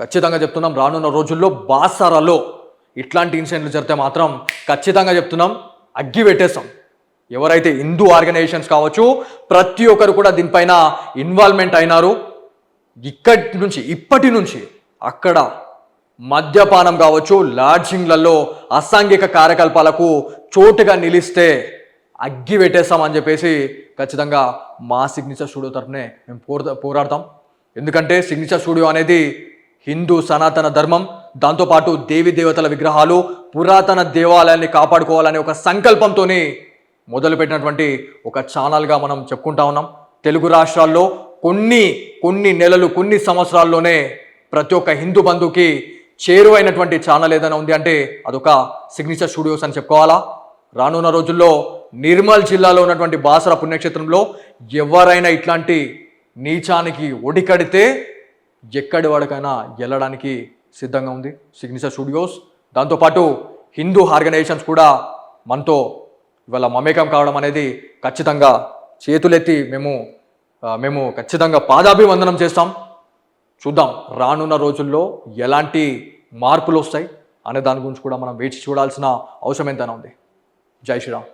ఖచ్చితంగా చెప్తున్నాం రానున్న రోజుల్లో బాసరలో ఇట్లాంటి ఇన్సిడెంట్లు జరిగితే మాత్రం ఖచ్చితంగా చెప్తున్నాం అగ్గి పెట్టేస్తాం. ఎవరైతే హిందూ ఆర్గనైజేషన్స్ కావచ్చు ప్రతి ఒక్కరు కూడా దీనిపైన ఇన్వాల్వ్మెంట్ అయినారు. ఇక్కడి నుంచి ఇప్పటి నుంచి అక్కడ మద్యపానం కావచ్చు లాడ్జింగ్లలో అసాంఘిక కార్యకలాపాలకు చోటుగా నిలిస్తే అగ్గి పెట్టేస్తామని చెప్పేసి ఖచ్చితంగా మా సిగ్నేచర్ స్టూడియో తరఫునే మేము పోరా పోరాడతాం. ఎందుకంటే సిగ్నేచర్ స్టూడియో అనేది హిందూ సనాతన ధర్మం దాంతోపాటు దేవి దేవతల విగ్రహాలు పురాతన దేవాలయాన్ని కాపాడుకోవాలనే ఒక సంకల్పంతోని మొదలుపెట్టినటువంటి ఒక ఛానల్గా మనం చెప్పుకుంటా ఉన్నాం. తెలుగు రాష్ట్రాల్లో కొన్ని కొన్ని నెలలు కొన్ని సంవత్సరాల్లోనే ప్రతి ఒక్క హిందూ బంధువుకి చేరువైనటువంటి ఛానల్ ఏదైనా ఉంది అంటే అదొక సిగ్నేచర్ స్టూడియోస్ అని చెప్పుకోవాలా? రానున్న రోజుల్లో నిర్మల్ జిల్లాలో ఉన్నటువంటి బాసర పుణ్యక్షేత్రంలో ఎవరైనా ఇట్లాంటి నీచానికి ఒడికడితే ఎక్కడి వాడికైనా వెళ్ళడానికి సిద్ధంగా ఉంది. సిగ్నేచర్ స్టూడియోస్ దాంతోపాటు హిందూ ఆర్గనైజేషన్స్ కూడా మనతో ఇవాళ మమేకం కావడం అనేది ఖచ్చితంగా చేతులెత్తి మేము మేము ఖచ్చితంగా పాదాభివందనం చేస్తాం. చూద్దాం రానున్న రోజుల్లో ఎలాంటి మార్పులు వస్తాయి అనే దాని గురించి కూడా మనం వేచి చూడాల్సిన అవసరం ఎంతైనా ఉంది. జై శ్రీరామ్.